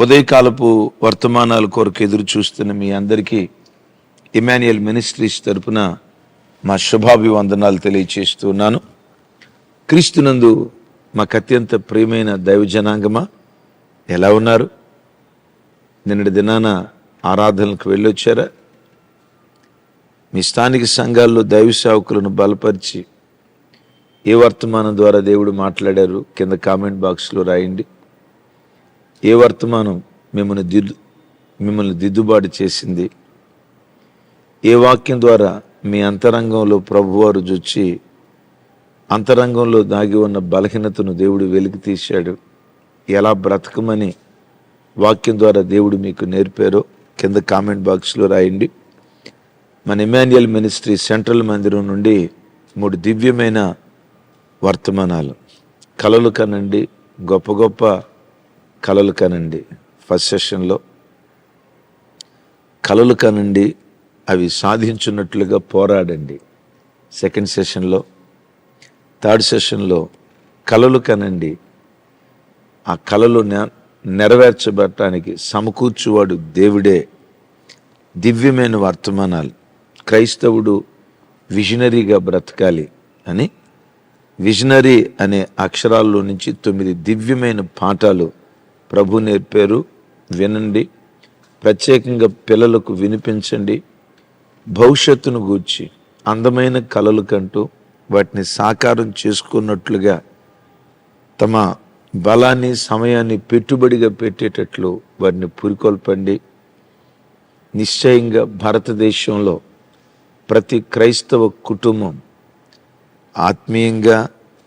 ఉదయకాలపు వర్తమానాల కొరకు ఎదురు చూస్తున్న మీ అందరికీ ఇమాన్యుయల్ మినిస్ట్రీస్ తరపున మా శుభాభివందనాలు తెలియచేస్తున్నాను క్రీస్తునందు మాకు అత్యంత ప్రియమైన దైవజనాంగమా ఎలా ఉన్నారు? నిన్నటి దినాన ఆరాధనలకు వెళ్ళొచ్చారా? మీ స్థానిక సంఘాల్లో దైవ సేవకులను బలపరిచి ఏ వర్తమానం ద్వారా దేవుడు మాట్లాడారు? కింద కామెంట్ బాక్స్లో రాయండి. ఏ వర్తమానం మిమ్మల్ని దిద్దు మిమ్మల్ని దిద్దుబాటు చేసింది? ఏ వాక్యం ద్వారా మీ అంతరంగంలో ప్రభువారు జొచ్చి అంతరంగంలో దాగి ఉన్న బలహీనతను దేవుడు వెలికి తీశాడు? ఎలా బ్రతకమని వాక్యం ద్వారా దేవుడు మీకు నేర్పారో కింద కామెంట్ బాక్స్లో రాయండి. మన ఇమాన్యుయల్ మినిస్ట్రీ సెంట్రల్ మందిరం నుండి మూడు దివ్యమైన వర్తమానాలు. కలలు కనండి గొప్ప గొప్ప కలలు కనండి. ఫస్ట్ సెషన్లో కలలు కనండి అవి సాధించున్నట్లుగా పోరాడండి. సెకండ్ సెషన్లో థర్డ్ సెషన్లో కలలు కనండి. ఆ కలలు నెరవేర్చబడటానికి సమకూర్చువాడు దేవుడే. దివ్యమైన వర్తమానాలు. క్రైస్తవుడు విజనరీగా బ్రతకాలి అని విజనరీ అనే అక్షరాల్లో నుంచి తొమ్మిది దివ్యమైన పాఠాలు ప్రభు నేర్పారు. వినండి. ప్రత్యేకంగా పిల్లలకు వినిపించండి. భవిష్యత్తును గూర్చి అందమైన కళలు కంటూ వాటిని సాకారం చేసుకున్నట్లుగా తమ బలాన్ని సమయాన్ని పెట్టుబడిగా పెట్టేటట్లు వారిని పురికొల్పండి. నిశ్చయంగా భారతదేశంలో ప్రతి క్రైస్తవ కుటుంబం ఆత్మీయంగా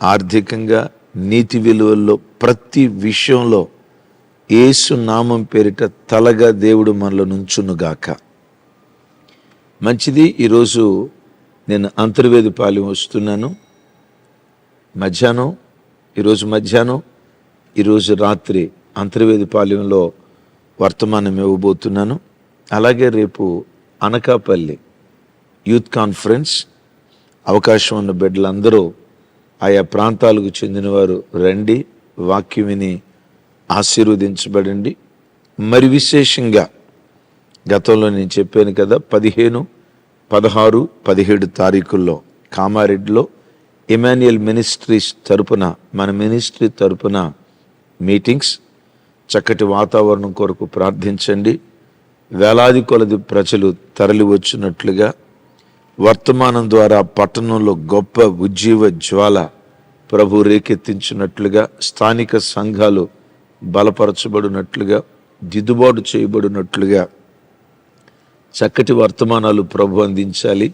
ఆర్థికంగా నీతి విలువల్లో ప్రతి విషయంలో యేసు నామం పేరిట తలగా దేవుడు మనలో నుంచునుగాక మంచిది ఈరోజు నేను అంతర్వేది పాలెం వస్తున్నాను. మధ్యాహ్నం ఈరోజు మధ్యాహ్నం ఈరోజు రాత్రి అంతర్వేది పాలెంలో వర్తమానం ఇవ్వబోతున్నాను. అలాగే రేపు అనకాపల్లి యూత్ కాన్ఫరెన్స్ అవకాశం ఉన్న బిడ్డలందరూ ఆయా ప్రాంతాలకు చెందినవారు రండి వాక్యం విని ఆశీర్వదించబడండి. మరి విశేషంగా గతంలో నేను చెప్పాను కదా పదిహేను పదహారు పదిహేడు తారీఖుల్లో కామారెడ్డిలో ఇమాన్యుయల్ మినిస్ట్రీస్ తరపున మన మినిస్ట్రీ తరపున మీటింగ్స్ చక్కటి వాతావరణం కొరకు ప్రార్థించండి. వేలాది కొలది ప్రజలు తరలి వచ్చినట్లుగా వర్తమానం ద్వారా పట్టణంలో గొప్ప ఉజ్జీవ జ్వాల ప్రభు రేకెత్తించినట్లుగా స్థానిక సంఘాలు బలపరచబడినట్లుగా దిద్దుబాటు చేయబడినట్లుగా చక్కటి వర్తమానాలు ప్రభు అందించాలి.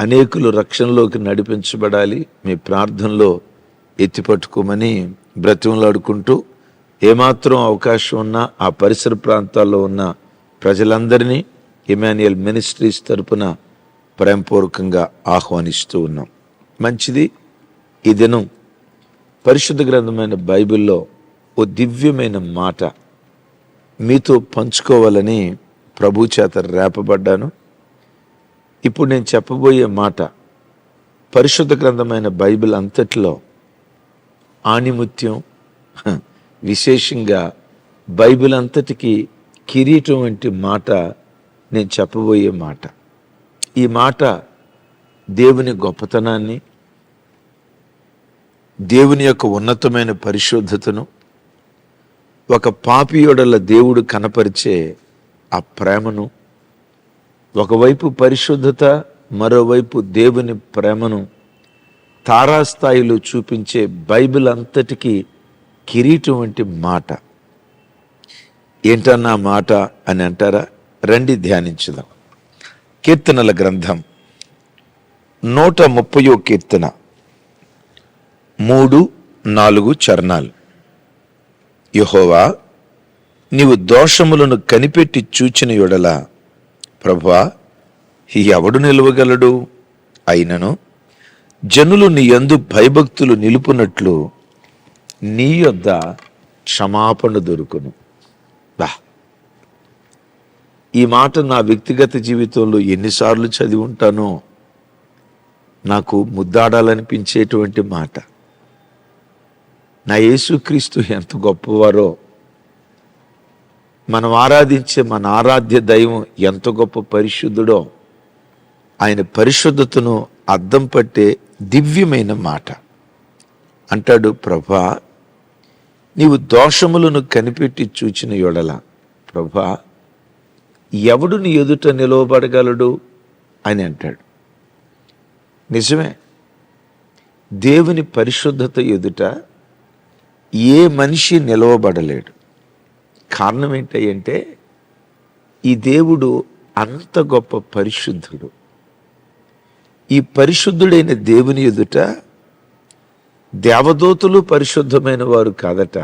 అనేకులు రక్షణలోకి నడిపించబడాలి. మీ ప్రార్థనలో ఎత్తిపట్టుకోమని బ్రతిమలాడుకుంటూ ఏమాత్రం అవకాశం ఉన్నా ఆ పరిసర ప్రాంతాల్లో ఉన్న ప్రజలందరినీ ఇమాన్యుయల్ మినిస్ట్రీస్ తరపున ప్రేమపూర్వకంగా ఆహ్వానిస్తూ ఉన్నాం. మంచిది. ఈ దినం పరిశుద్ధ గ్రంథమైన బైబిల్లో ఓ దివ్యమైన మాట మీతో పంచుకోవాలని ప్రభు చేత రేపబడ్డాను. ఇప్పుడు నేను చెప్పబోయే మాట పరిశుద్ధ గ్రంథమైన బైబిల్ అంతటిలో ఆణిముత్యం విశేషంగా బైబిల్ అంతటికి కిరీటం వంటి మాట నేను చెప్పబోయే మాట. ఈ మాట దేవుని గొప్పతనాన్ని దేవుని యొక్క ఉన్నతమైన పరిశుద్ధతను ఒక పాపియోడల దేవుడు కనపరిచే ఆ ప్రేమను ఒకవైపు పరిశుద్ధత మరోవైపు దేవుని ప్రేమను తారాస్థాయిలో చూపించే బైబిల్ అంతటికీ కిరీటం వంటి మాట. ఏంటన్నా మాట అని అంటారా? రండి ధ్యానించుదాం. కీర్తనల గ్రంథం నూట ముప్పయో కీర్తన. మూడు నాలుగు చరణాలు. యహోవా నీవు దోషములను కనిపెట్టి చూచిన యొడల ప్రభా ఎవడు నిలవగలడు? అయినను జనులు నీ యందు భయభక్తులు నిలుపునట్లు నీ యొద్ద క్షమాపణ దొరుకును. బా. ఈ మాట నా వ్యక్తిగత జీవితంలో ఎన్నిసార్లు చదివి ఉంటానో నాకు ముద్దాడాలనిపించేటువంటి మాట. నా యేసుక్రీస్తు ఎంత గొప్పవారో. మనం ఆరాధించే మన ఆరాధ్య దైవం ఎంత గొప్ప పరిశుద్ధుడో. ఆయన పరిశుద్ధతను అద్దం పట్టే దివ్యమైన మాట. అంటాడు ప్రభా నీవు దోషములను కనిపెట్టి చూచిన యొడల. ప్రభా ఎవడు నీ ఎదుట నిలవబడగలడు? అని అంటాడు. నిజమే. దేవుని పరిశుద్ధత ఎదుట ఏ మనిషి నిలవబడలేడు. కారణం ఏంటంటే ఈ దేవుడు అంత గొప్ప పరిశుద్ధుడు. ఈ పరిశుద్ధుడైన దేవుని ఎదుట దేవదూతలు పరిశుద్ధమైన వారు కాదట.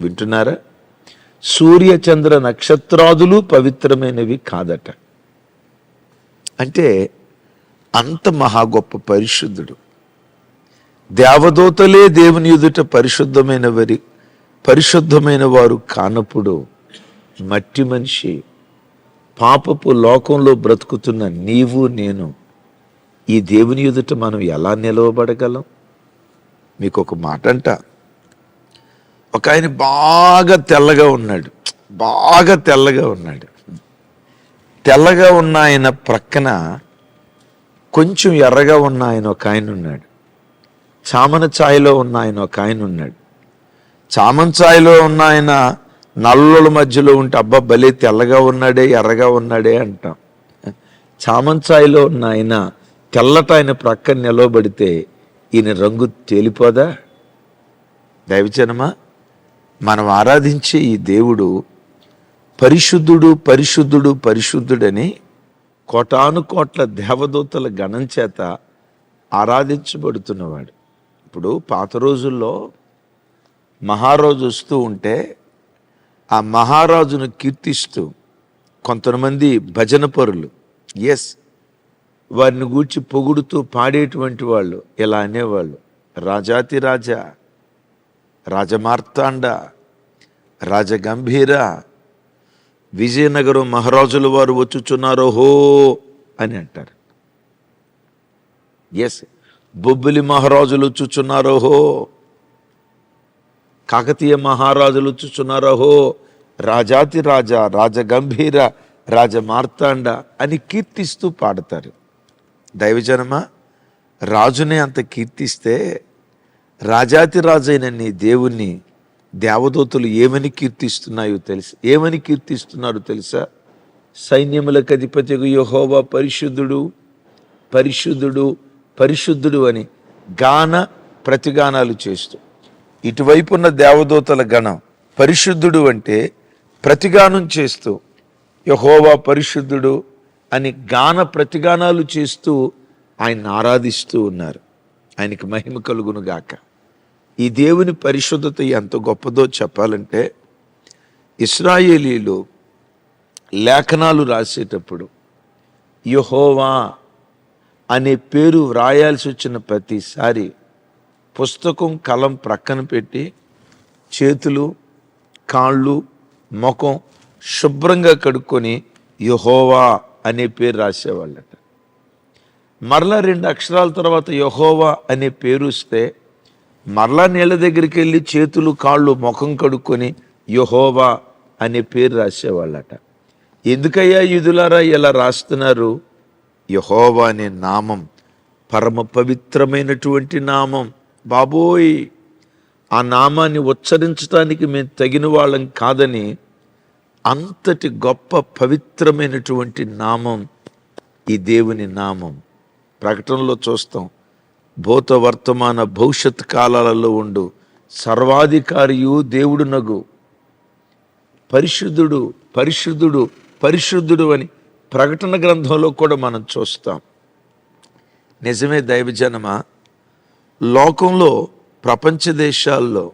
వింటున్నారా? సూర్య చంద్ర నక్షత్రాదులు పవిత్రమైనవి కాదట. అంటే అంత మహా గొప్ప పరిశుద్ధుడు. దేవదూతలే దేవుని ఎదుట పరిశుద్ధమైన వారి పరిశుద్ధమైన వారు కానప్పుడు మట్టి మనిషి పాపపు లోకంలో బ్రతుకుతున్న నీవు నేను ఈ దేవుని ఎదుట మనం ఎలా నిలవబడగలం? మీకు ఒక మాట అంట ఒక ఆయన బాగా తెల్లగా ఉన్నాడు. బాగా తెల్లగా ఉన్నాడు. తెల్లగా ఉన్న ఆయన ప్రక్కన కొంచెం ఎర్రగా ఉన్న ఆయన ఒక ఆయన ఉన్నాడు. చామన ఛాయలో ఉన్న ఆయన ఒక ఆయన ఉన్నాడు. చామన్ ఛాయలో ఉన్న ఆయన నల్లుల మధ్యలో ఉంటే అబ్బా భలే తెల్లగా ఉన్నాడే ఎర్రగా ఉన్నాడే అంటాం. చామన్ ఛాయలో ఉన్న ఆయన తెల్లట ఆయన ప్రక్కన నిలవబడితే ఈయన రంగు తేలిపోదా? దైవజనమా మనం ఆరాధించే ఈ దేవుడు పరిశుద్ధుడు పరిశుద్ధుడు పరిశుద్ధుడని కోటాను కోట్ల దేవదూతల గణం చేత ఆరాధించబడుతున్నవాడు. ఇప్పుడు పాత రోజుల్లో మహారాజు వస్తూ ఉంటే ఆ మహారాజును కీర్తిస్తూ కొంతమంది భజన పరులు ఎస్ వారిని గూర్చి పొగుడుతూ పాడేటువంటి వాళ్ళు ఇలా అనేవాళ్ళు? రాజాతి రాజా రాజమార్తాండ రాజగంభీర విజయనగరం మహారాజుల వారు వచ్చుచున్నారో హో అని అంటారు. ఎస్ బొబ్బిలి మహారాజులు చూచున్నారోహో కాకతీయ మహారాజులు చూచున్నారోహో రాజాతి రాజా రాజగంభీర రాజమార్తాండ అని కీర్తిస్తూ పాడతారు. దైవజనమా రాజునే అంత కీర్తిస్తే రాజాతి రాజైన నీ దేవుణ్ణి దేవదూతలు ఏమని కీర్తిస్తున్నాయో తెలుసు ఏమని కీర్తిస్తున్నారు తెలుసా? సైన్యములకు అధిపతిగా యహోవా పరిశుద్ధుడు పరిశుద్ధుడు పరిశుద్ధుడు అని గాన ప్రతిగానాలు చేస్తూ. ఇటువైపున్న దేవదూతల గణం పరిశుద్ధుడు అంటే ప్రతిగానం చేస్తూ యహోవా పరిశుద్ధుడు అని గాన ప్రతిగానాలు చేస్తూ ఆయన ఆరాధిస్తూ ఉన్నారు. ఆయనకి మహిమ కలుగును గాక. ఈ దేవుని పరిశుద్ధత ఎంత గొప్పదో చెప్పాలంటే ఇస్రాయేలీలు లేఖనాలు రాసేటప్పుడు యహోవా అనే పేరు వ్రాయాల్సి వచ్చిన ప్రతిసారి పుస్తకం కలం ప్రక్కన పెట్టి చేతులు కాళ్ళు ముఖం శుభ్రంగా కడుక్కొని యహోవా అనే పేరు రాసేవాళ్ళట. మరలా రెండు అక్షరాల తర్వాత యహోవా అనే పేరు వస్తే మరలా నీళ్ళ దగ్గరికి వెళ్ళి చేతులు కాళ్ళు ముఖం కడుక్కొని యహోవా అనే పేరు రాసేవాళ్ళట. ఎందుకయ్యా యుధులారా ఇలా రాస్తున్నారు? యహోవా అనే నామం పరమ పవిత్రమైనటువంటి నామం. బాబోయ్! ఆ నామాన్ని ఉచ్చరించడానికి మేము తగిన వాళ్ళం కాదని అంతటి గొప్ప పవిత్రమైనటువంటి నామం ఈ దేవుని నామం. ప్రకటనలో చూస్తాం భూత వర్తమాన భవిష్యత్ కాలాలలో ఉండు సర్వాధికారియు దేవుడు నగు పరిశుద్ధుడు పరిశుద్ధుడు పరిశుద్ధుడు అని ప్రకటన గ్రంథంలో కూడా మనం చూస్తాం. నిజమే దైవజనమా? లోకంలో ప్రపంచ దేశాల్లో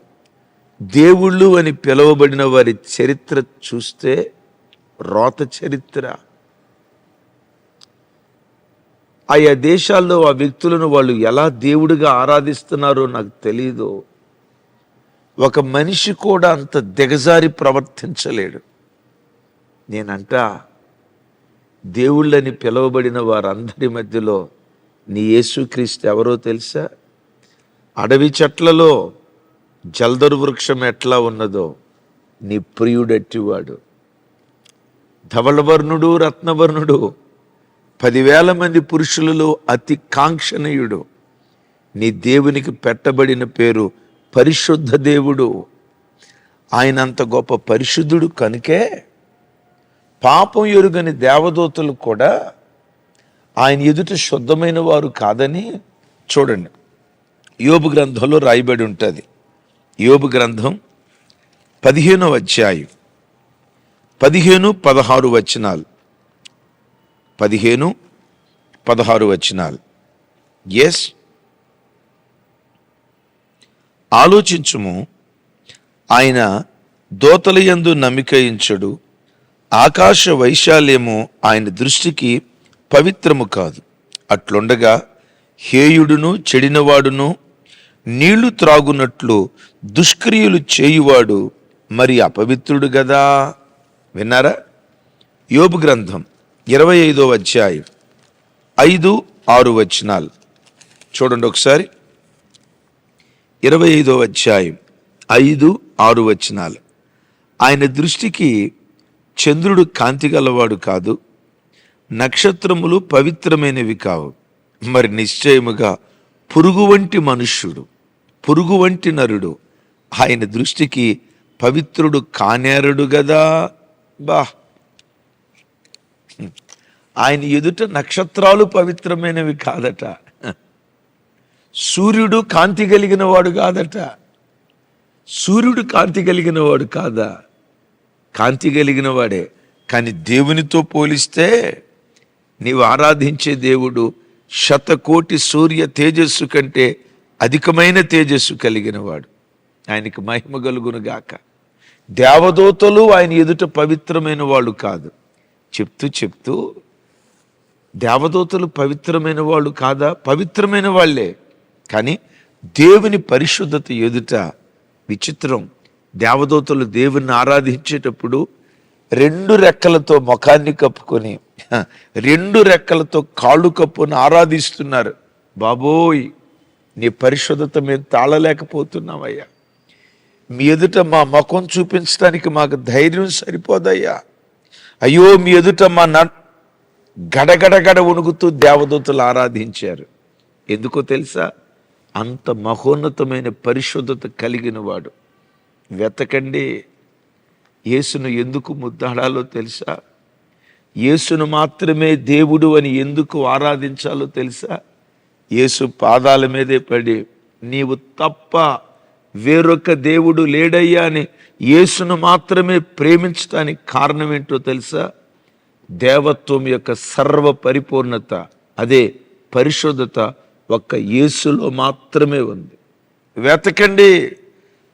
దేవుళ్ళు అని పిలువబడిన వారి చరిత్ర చూస్తే రోత చరిత్ర. ఆయా దేశాల్లో ఆ వ్యక్తులను వాళ్ళు ఎలా దేవుడిగా ఆరాధిస్తున్నారో నాకు తెలియదు ఒక మనిషి కూడా అంత దిగజారి ప్రవర్తించలేడు. నేనంట దేవుళ్ళని పిలువబడిన వారందరి మధ్యలో నీ యేసుక్రీస్తు ఎవరో తెలుసా? అడవి చెట్లలో జల్దరు వృక్షం ఎట్లా ఉన్నదో నీ ప్రియుడెట్టివాడు. ధవళవర్ణుడు రత్నవర్ణుడు పదివేల మంది పురుషులలో అతి కాంక్షణీయుడు. నీ దేవునికి పెట్టబడిన పేరు పరిశుద్ధ దేవుడు. ఆయన అంత గొప్ప పరిశుద్ధుడు కనుకే పాపం ఎరుగని దేవదూతలు కూడా ఆయన ఎదుట శుద్ధమైన వారు కాదని చూడండి. యోబు గ్రంథంలో రాయబడి ఉంటుంది. యోబు గ్రంథం పదిహేనో అధ్యాయం పదిహేను పదహారు వచనాలు పదిహేను పదహారు వచనాలు. ఎస్ ఆలోచించుము ఆయన దోతల యందు నమ్మికయించడు ఆకాశ వైశాల్యము ఆయన దృష్టికి పవిత్రము కాదు. అట్లుండగా హేయుడును చెడినవాడును నీళ్ళు త్రాగునట్లు దుష్క్రియలు చేయువాడు మరి అపవిత్రుడు గదా? విన్నారా? యోబు గ్రంథం ఇరవై ఐదో అధ్యాయం ఐదు ఆరు వచనాలు. చూడండి ఒకసారి. ఇరవై ఐదో అధ్యాయం ఐదు ఆరు వచనాలు. ఆయన దృష్టికి చంద్రుడు కాంతి గలవాడు కాదు. నక్షత్రములు పవిత్రమైనవి కావు. మరి నిశ్చయముగా పురుగు వంటి మనుష్యుడు పురుగు వంటి నరుడు ఆయన దృష్టికి పవిత్రుడు కానేరడు గదా? బా. ఆయన ఎదుట నక్షత్రాలు పవిత్రమైనవి కాదట. సూర్యుడు కాంతి కలిగిన వాడు కాదట. సూర్యుడు కాంతి కలిగిన వాడు కాదా? కాంతి కలిగిన వాడే. కానీ దేవునితో పోలిస్తే నీవు ఆరాధించే దేవుడు శతకోటి సూర్య తేజస్సు కంటే అధికమైన తేజస్సు కలిగినవాడు ఆయనకి మహిమ కలుగునుగాక దేవదూతలు ఆయన ఎదుట పవిత్రమైన వాళ్ళు కాదు. చెప్తూ చెప్తూ దేవదూతలు పవిత్రమైన వాళ్ళు కాదా? పవిత్రమైన వాళ్ళే. కానీ దేవుని పరిశుద్ధత ఎదుట విచిత్రం. దేవదూతలు దేవుణ్ణి ఆరాధించేటప్పుడు రెండు రెక్కలతో ముఖాన్ని కప్పుకొని రెండు రెక్కలతో కాళ్ళు కప్పుని ఆరాధిస్తున్నారు. బాబోయ్ నీ పరిశుద్ధత మేము తాళలేకపోతున్నామయ్యా. మీ ఎదుట మా ముఖం చూపించడానికి మాకు ధైర్యం సరిపోదయ్యా. అయ్యో మీ ఎదుట మా న గడగడగడ వణుకుతూ దేవదూతలు ఆరాధించారు. ఎందుకో తెలుసా? అంత మహోన్నతమైన పరిశుద్ధత కలిగిన వాడు వెతకండి. యేసును ఎందుకు ముద్దాడాలో తెలుసా? యేసును మాత్రమే దేవుడు అని ఎందుకు ఆరాధించాలో తెలుసా? యేసు పాదాల మీదే పడి నీవు తప్ప వేరొక దేవుడు లేడయ్యా అని యేసును మాత్రమే ప్రేమించడానికి కారణం ఏంటో తెలుసా? దేవత్వం యొక్క సర్వ పరిపూర్ణత అదే పరిశుద్ధత ఒక్క యేసులో మాత్రమే ఉంది. వెతకండి.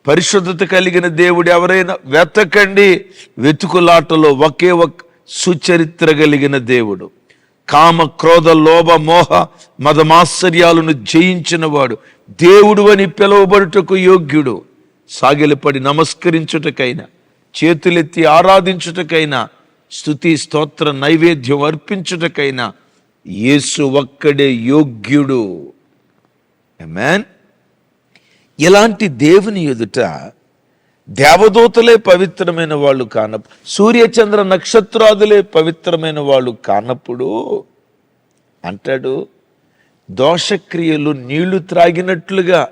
పరిశుద్ధత కలిగిన దేవుడు ఎవరైనా వెతకండి. వెతుకులాటలో ఒకే ఒక సుచరిత్ర కలిగిన దేవుడు. కామ క్రోధ లోభ మోహ మదమాశ్చర్యాలను జయించినవాడు. దేవుడు అని పిలువబడుటకు యోగ్యుడు. సాగిలపడి నమస్కరించుటకైనా చేతులెత్తి ఆరాధించుటకైనా స్తుతి స్తోత్ర నైవేద్యం అర్పించుటకైనా యేసు ఒక్కడే యోగ్యుడు. మ్యాన్ ఇలాంటి దేవుని ఎదుట దేవదూతలే పవిత్రమైన వాళ్ళు కాన సూర్యచంద్ర నక్షత్రాదులే పవిత్రమైన వాళ్ళు కానప్పుడు అంటాడు దోషక్రియలు నీళ్ళు త్రాగినట్లుగా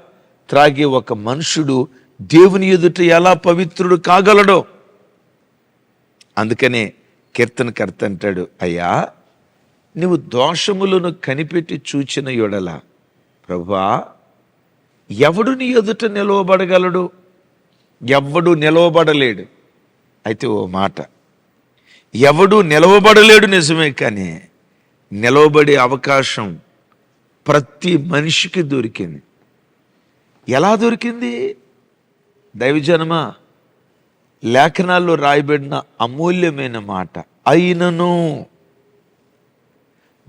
త్రాగే ఒక మనుషుడు దేవుని ఎదుట ఎలా పవిత్రుడు కాగలడో. అందుకనే కీర్తనకర్త అంటాడు అయ్యా నువ్వు దోషములను కనిపెట్టి చూచిన యొడల. ప్రభా ఎవడు నీ ఎదుట నిలవబడగలడు? ఎవడు నిలవబడలేడు. అయితే ఓ మాట. ఎవడు నిలవబడలేడు నిజమే కానీ నిలవబడే అవకాశం ప్రతి మనిషికి దొరికింది. ఎలా దొరికింది? దైవజనమా లేఖనాల్లో రాయబడిన అమూల్యమైన మాట అయినను.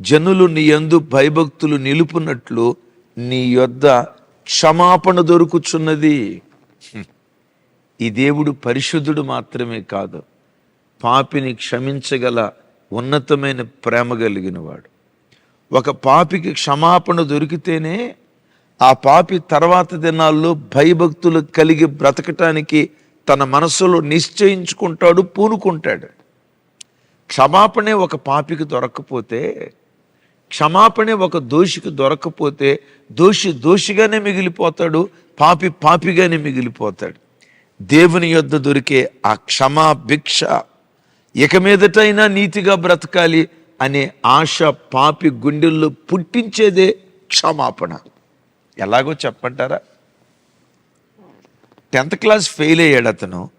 జనులు నీ యందు భయభక్తులు నిలుపునట్లు నీ యొద్ద క్షమాపణ దొరుకుచున్నది. ఈ దేవుడు పరిశుద్ధుడు మాత్రమే కాదు పాపిని క్షమించగల ఉన్నతమైన ప్రేమ కలిగిన వాడు ఒక పాపికి క్షమాపణ దొరికితేనే ఆ పాపి తర్వాత దినాల్లో భయభక్తులు కలిగి బ్రతకటానికి తన మనసులో నిశ్చయించుకుంటాడు పూనుకుంటాడు. క్షమాపణే ఒక పాపికి దొరకపోతే క్షమాపణ ఒక దోషికి దొరకపోతే దోషి దోషిగానే మిగిలిపోతాడు పాపి పాపిగానే మిగిలిపోతాడు. దేవుని యొద్ద దొరికే ఆ క్షమా భిక్ష ఇక మీదటైనా నీతిగా బ్రతకాలి అనే ఆశ పాపి గుండెల్లో పుట్టించేదే క్షమాపణ. ఎలాగో చెప్పంటారా? టెన్త్ క్లాస్ ఫెయిల్ అయ్యాడు అతను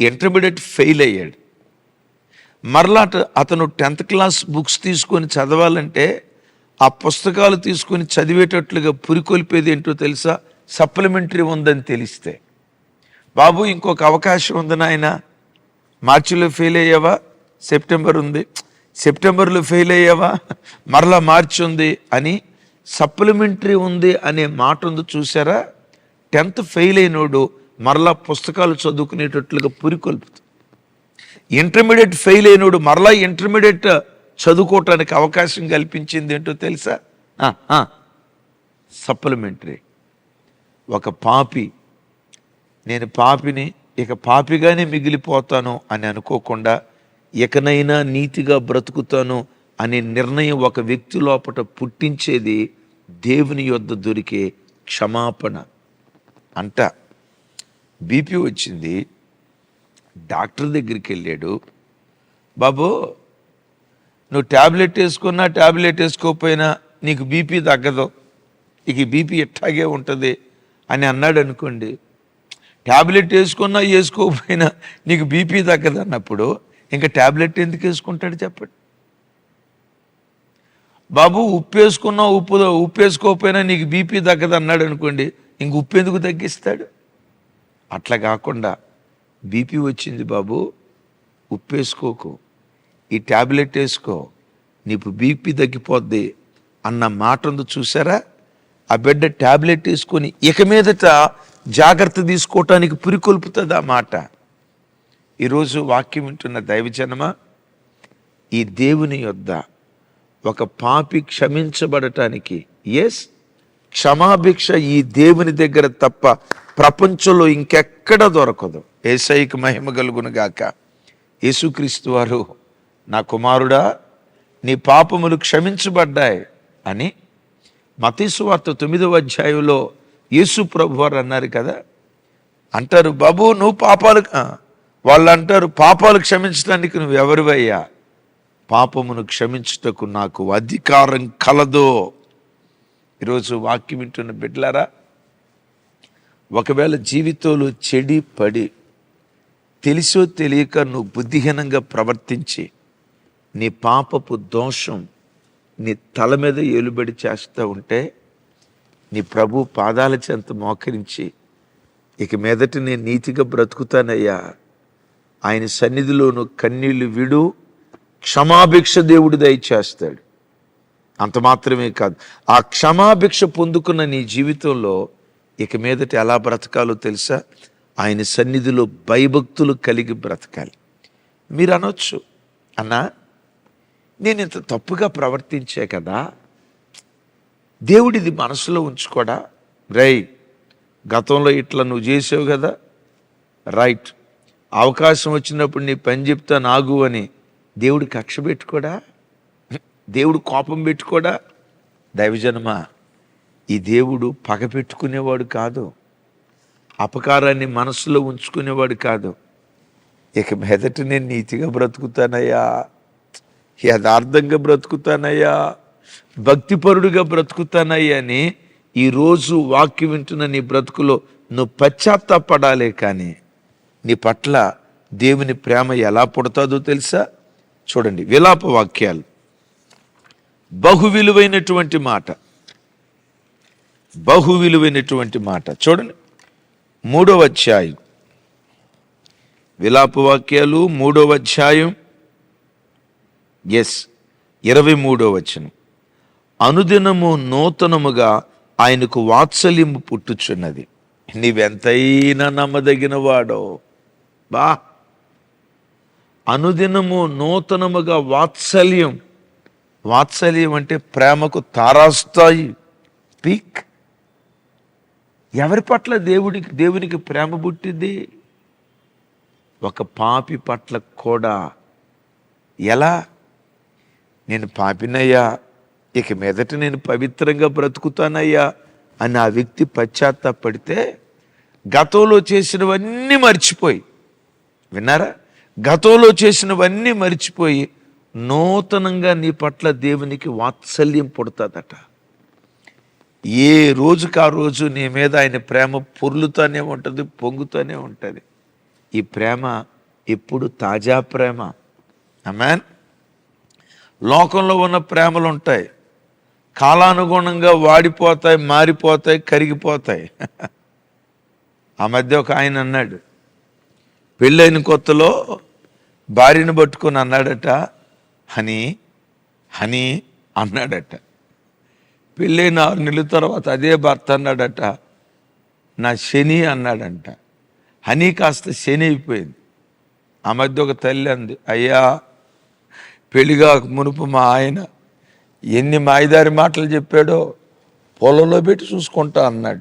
ఇంటర్మీడియట్ ఫెయిల్ అయ్యాడు. మరలా అతను టెన్త్ క్లాస్ బుక్స్ తీసుకొని చదవాలంటే ఆ పుస్తకాలు తీసుకొని చదివేటట్లుగా పురికొల్పేది ఏంటో తెలుసా? సప్లిమెంటరీ ఉందని తెలిస్తే. బాబు ఇంకొక అవకాశం ఉంది నాయన. మార్చిలో ఫెయిల్ అయ్యావా? సెప్టెంబర్ ఉంది. సెప్టెంబర్లో ఫెయిల్ అయ్యావా? మరలా మార్చి ఉంది అని సప్లిమెంటరీ ఉంది అనే మాట ఉంది చూసారా టెన్త్ ఫెయిల్ అయినోడు మరలా పుస్తకాలు చదువుకునేటట్లుగా పురికొల్పుతుంది ఇంటర్మీడియట్ ఫెయిల్ అయినోడు మరలా ఇంటర్మీడియట్ చదువుకోవటానికి అవకాశం కల్పించింది ఏంటో తెలుసా? సప్లిమెంటరీ. ఒక పాపి నేను పాపిని ఇక పాపిగానే మిగిలిపోతాను అని అనుకోకుండా ఇకనైనా నీతిగా బ్రతుకుతాను అనే నిర్ణయం ఒక వ్యక్తి లోపట పుట్టించేది దేవుని యొద్ద దొరికే క్షమాపణ అంట. బీపీ వచ్చింది. డాక్టర్ దగ్గరికి వెళ్ళాడు. బాబు నువ్వు ట్యాబ్లెట్ వేసుకున్నా ట్యాబ్లెట్ వేసుకోకపోయినా నీకు బీపీ తగ్గదు. ఇక బీపీ ఎట్టాగే ఉంటుంది అని అన్నాడు అనుకోండి. ట్యాబ్లెట్ వేసుకున్నా వేసుకోకపోయినా నీకు బీపీ తగ్గదు అన్నప్పుడు ఇంకా ట్యాబ్లెట్ ఎందుకు వేసుకుంటాడు చెప్పండి. బాబు ఉప్పు వేసుకున్నా ఉప్పు ఉప్పు వేసుకోకపోయినా నీకు బీపీ తగ్గదు అన్నాడు అనుకోండి ఇంక ఉప్పు ఎందుకు తగ్గిస్తాడు? అట్లా కాకుండా బీపీ వచ్చింది బాబు ఉప్పు వేసుకోకు. ఈ ట్యాబ్లెట్ వేసుకో నీకు బీపీ తగ్గిపోద్ది అన్న మాటను చూసారా ఆ బిడ్డ ట్యాబ్లెట్ వేసుకొని ఇక మీదట జాగ్రత్త తీసుకోవటానికి పురికొల్పుతుంది ఆ మాట. ఈరోజు వాక్యం వింటున్న దైవజనమ ఈ దేవుని యొద్ద ఒక పాపి క్షమించబడటానికి ఎస్ క్షమాభిక్ష ఈ దేవుని దగ్గర తప్ప ప్రపంచంలో ఇంకెక్కడ దొరకదు. ఏసైకి మహిమ కలుగునుగాక. యేసుక్రీస్తు వారు కుమారుడా నీ పాపములు క్షమించబడ్డాయి అని మతీసు వార్త తొమ్మిదవ అధ్యాయంలో యేసు ప్రభు వారు అన్నారు కదా. అంటారు బాబు నువ్వు పాపాలు వాళ్ళు అంటారు పాపాలు క్షమించడానికి నువ్వు ఎవరివయ్యా? పాపమును క్షమించుటకు నాకు అధికారం కలదో. ఈరోజు వాక్యం వింటున్న బిడ్డలారా ఒకవేళ జీవితంలో చెడి పడి తెలిసో తెలియక నువ్వు బుద్ధిహీనంగా ప్రవర్తించి నీ పాపపు దోషం నీ తల మీద ఏలుబడి చేస్తూ ఉంటే నీ ప్రభు పాదాల చెంత మోకరించి ఇక మీదట నేను నీతిగా బ్రతుకుతానయ్యా. ఆయన సన్నిధిలోను కన్నీళ్ళు విడు క్షమాభిక్ష దేవుడు దయచేస్తాడు. అంత మాత్రమే కాదు ఆ క్షమాభిక్ష పొందుకున్న నీ జీవితంలో ఇక మీదట ఎలా బ్రతకాలో తెలుసా? ఆయన సన్నిధిలో భయభక్తులు కలిగి బ్రతకాలి. మీరు అనొచ్చు అన్నా నేను ఇంత తప్పుగా ప్రవర్తించే కదా దేవుడిది మనసులో ఉంచుకోడా? రై గతంలో ఇట్లా నువ్వు చేసావు కదా? రైట్. అవకాశం వచ్చినప్పుడు నీ పని చెప్తా నాగు అని దేవుడు కక్ష పెట్టుకోడా? దేవుడు కోపం పెట్టుకోడా? దైవజనమా ఈ దేవుడు పగ పెట్టుకునేవాడు కాదు. అపకారాన్ని మనసులో ఉంచుకునేవాడు కాదు. ఇక మెదట నేను నీతిగా బ్రతుకుతానయ్యా. యథార్థంగా బ్రతుకుతానయ్యా భక్తిపరుడుగా బ్రతుకుతానయ్యా అని ఈరోజు వాక్యం వింటున్న నీ బ్రతుకులో నువ్వు పశ్చాత్తాపడాలే కానీ నీ పట్ల దేవుని ప్రేమ ఎలా పుడతాదో తెలుసా? చూడండి విలాప వాక్యాలు. బహు విలువైనటువంటి మాట. బహు విలువైనటువంటి మాట. చూడండి. మూడవ అధ్యాయం. విలాప వాక్యాలు మూడవ అధ్యాయం. ఎస్ ఇరవై మూడో వచనం. అనుదినము నూతనముగా ఆయనకు వాత్సల్యము పుట్టుచున్నది. నీవెంతైనా నమ్మదగిన వాడో బా. అనుదినము నూతనముగా వాత్సల్యం. వాత్సల్యం అంటే ప్రేమకు తారాస్తాయి పీక్ ఎవరి పట్ల దేవుడికి దేవునికి ప్రేమ పుట్టింది? ఒక పాపి పట్ల కూడా. ఎలా? నేను పాపినయ్యా ఇక మీదట నేను పవిత్రంగా బ్రతుకుతానయ్యా అని ఆ వ్యక్తి పశ్చాత్తాపడితే గతంలో చేసినవన్నీ మర్చిపోయి విన్నారా? గతంలో చేసినవన్నీ మర్చిపోయి నూతనంగా నీ పట్ల దేవునికి వాత్సల్యం పుడుతుందట. ఏ రోజుకి ఆ రోజు నీ మీద ఆయన ప్రేమ పొర్లుతూనే ఉంటుంది పొంగుతూనే ఉంటుంది. ఈ ప్రేమ ఎప్పుడు తాజా ప్రేమ. అమ్మాన్ లోకంలో ఉన్న ప్రేమలు ఉంటాయి కాలానుగుణంగా వాడిపోతాయి మారిపోతాయి కరిగిపోతాయి. ఆ మధ్య ఒక ఆయన అన్నాడు పెళ్ళైన కొత్తలో భార్యను పట్టుకొని అన్నాడట హనీ హనీ అన్నాడట. పెళ్ళైన ఆరు నెలల తర్వాత అదే భర్త అన్నాడట నా శని అన్నాడంట. హనీ కాస్త శని అయిపోయింది. ఆ మధ్య ఒక తల్లి అంది అయ్యా పెళ్ళిగా మునుపు మా ఆయన ఎన్ని మాయదారి మాటలు చెప్పాడో పొలంలో పెట్టి చూసుకుంటా అన్నాడు.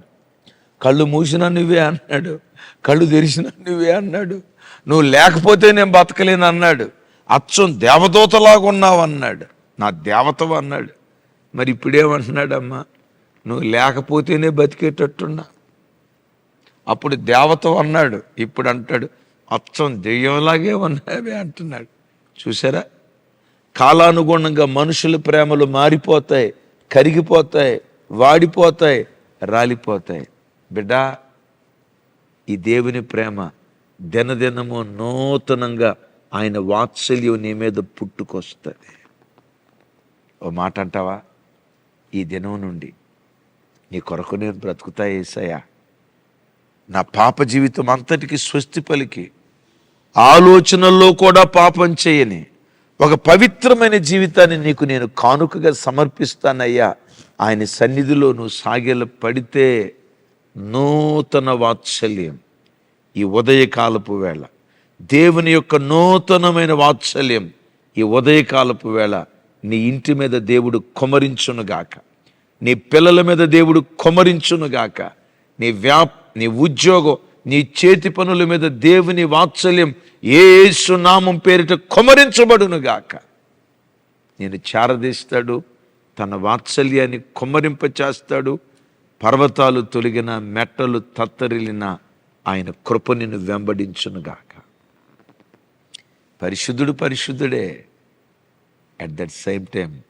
కళ్ళు మూసినా నువ్వే అన్నాడు. కళ్ళు తెరిచినా నువ్వే అన్నాడు. నువ్వు లేకపోతే నేను బతకలేను అన్నాడు. అచ్చం దేవదూతలాగా ఉన్నావు అన్నాడు. నా దేవతవు అన్నాడు. మరి ఇప్పుడేమంటున్నాడమ్మా? నువ్వు లేకపోతేనే బతికేటట్టున్నా. అప్పుడు దేవత అన్నాడు. ఇప్పుడు అంటాడు అచ్చం దెయ్యంలాగే ఉన్నావే అంటున్నాడు. చూసారా? కాలానుగుణంగా మనుషుల ప్రేమలు మారిపోతాయి కరిగిపోతాయి వాడిపోతాయి రాలిపోతాయి. బిడ్డా ఈ దేవుని ప్రేమ దినదినము నూతనంగా ఆయన వాత్సల్యం నీ మీద పుట్టుకొస్తుంది. ఓ మాట అంటావా? ఈ దినం నుండి నీ కొరకు నేను బ్రతుకుతా ఏసయ్యా. నా పాప జీవితం అంతటికి స్వస్తి పలికి. ఆలోచనల్లో కూడా పాపం చేయని ఒక పవిత్రమైన జీవితాన్ని నీకు నేను కానుకగా సమర్పిస్తానయ్యా. ఆయన సన్నిధిలో నువ్వు సాగేల పడితే నూతన వాత్సల్యం ఈ ఉదయకాలపు వేళ. దేవుని యొక్క నూతనమైన వాత్సల్యం ఈ ఉదయకాలపు వేళ నీ ఇంటి మీద దేవుడు కొమరించునుగాక. నీ పిల్లల మీద దేవుడు కొమరించునుగాక. నీ వ్యాప్ నీ ఉద్యోగం నీ చేతి పనుల మీద దేవుని వాత్సల్యం ఏసు నామం పేరిట కొమరించబడునుగాక నేను చారదీస్తాడు తన వాత్సల్యాన్ని కొమ్మరింప చేస్తాడు పర్వతాలు తొలగిన మెట్టలు తత్తరిలిన ఆయన కృప నిన్ను వెంబడించునుగాక పరిశుద్ధుడు పరిశుద్ధుడే. అట్ దట్ సేమ్ టైం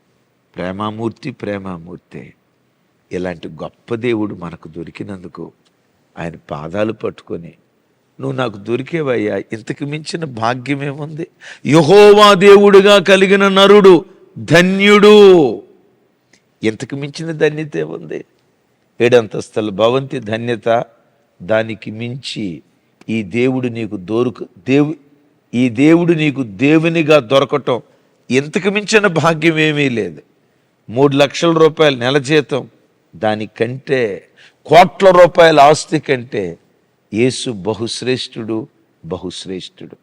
ప్రేమామూర్తి ప్రేమామూర్తే. ఇలాంటి గొప్ప దేవుడు మనకు దొరికినందుకు ఆయన పాదాలు పట్టుకొని నువ్వు నాకు దొరికేవయ్యా ఇంతకు మించిన భాగ్యమేముంది? యహోవా దేవుడుగా కలిగిన నరుడు ధన్యుడు. ఇంతకు మించిన ధన్యత ఉంది ఏడంతస్తుల భవంతి ధన్యత దానికి మించి ఈ దేవుడు నీకు దొరుకు దేవు ఈ దేవుడు నీకు దేవునిగా దొరకటం ఇంతకు మించిన భాగ్యం ఏమీ లేదు. మూడు లక్షల రూపాయల నెల జీతం దానికంటే కోట్ల రూపాయల ఆస్తి కంటే యేసు బహుశ్రేష్ఠుడు బహుశ్రేష్ఠుడు.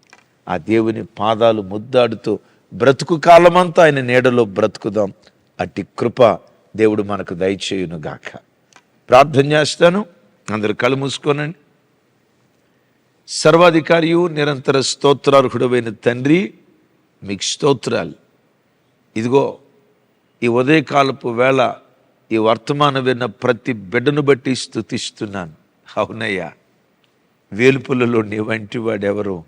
ఆ దేవుని పాదాలు ముద్దాడుతూ బ్రతుకు కాలమంతా ఆయన నీడలో బ్రతుకుదాం. అట్టి కృప దేవుడు మనకు దయచేయును గాక ప్రార్థన చేస్తాను. అందరు కళ్ళు మూసుకోనండి. సర్వాధికారియు నిరంతర స్తోత్రార్హుడమైన తండ్రి మీకు స్తోత్రాలు. ఇదిగో ఈ ఉదయకాలపు వేళ ఈ వర్తమానం విన్న ప్రతి బిడ్డను బట్టి స్థుతిస్తున్నాను. అవునయ్యా. వేలుపులలో నీ వంటి వాడెవరో.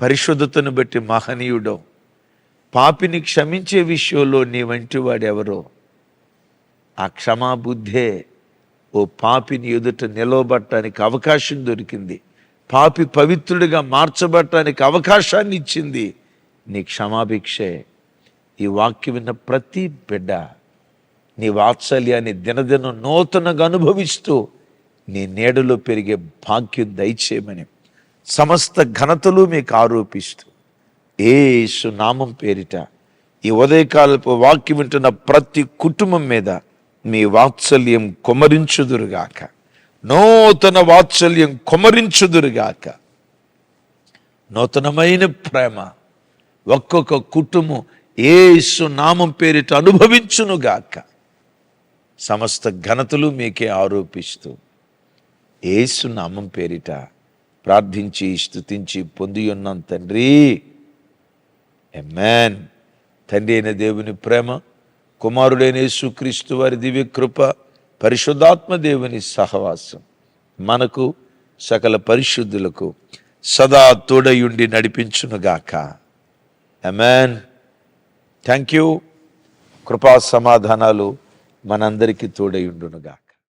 పరిశుద్ధతను బట్టి మహనీయుడో. పాపిని క్షమించే విషయంలో నీ వంటి వాడెవరో. ఆ క్షమాబుద్ధే ఓ పాపిని ఎదుట నిలవబట్టడానికి అవకాశం దొరికింది. పాపి పవిత్రుడిగా మార్చబట్టడానికి అవకాశాన్ని ఇచ్చింది. నీ క్షమాభిక్షే. ఈ వాక్యం విన్న ప్రతి బిడ్డ నీ వాత్సల్యాన్ని దినదినం నూతనంగా అనుభవిస్తూ నీ నీడలో పెరిగే భాగ్యం దయచేయమని సమస్త ఘనతలు మీకు ఆరోపిస్తూ ఏసు నామం పేరిట ఈ ఉదయకాలపు వాక్యం వింటున్న ప్రతి కుటుంబం మీద మీ వాత్సల్యం కొమరించుదురుగాక. నూతన వాత్సల్యం కొమరించుదురుగాక. నూతనమైన ప్రేమ ఒక్కొక్క కుటుంబం ఏసు నామం పేరిట అనుభవించునుగాక. సమస్త ఘనతలు మీకే ఆరోపిస్తూ ఏసు నామం పేరిట ప్రార్థించి స్థుతించి పొంది ఉన్నాం తండ్రి. ఎమ్మాన్ తండ్రి అయిన దేవుని ప్రేమ కుమారుడైన యేసుక్రీస్తు వారి దివ్య కృప పరిశుద్ధాత్మ దేవుని సహవాసం మనకు సకల పరిశుద్ధులకు సదా తోడయుండి నడిపించునుగాక. అమెన్ థ్యాంక్ యూ కృపా సమాధానాలు మనందరికీ తోడయుండునుగాక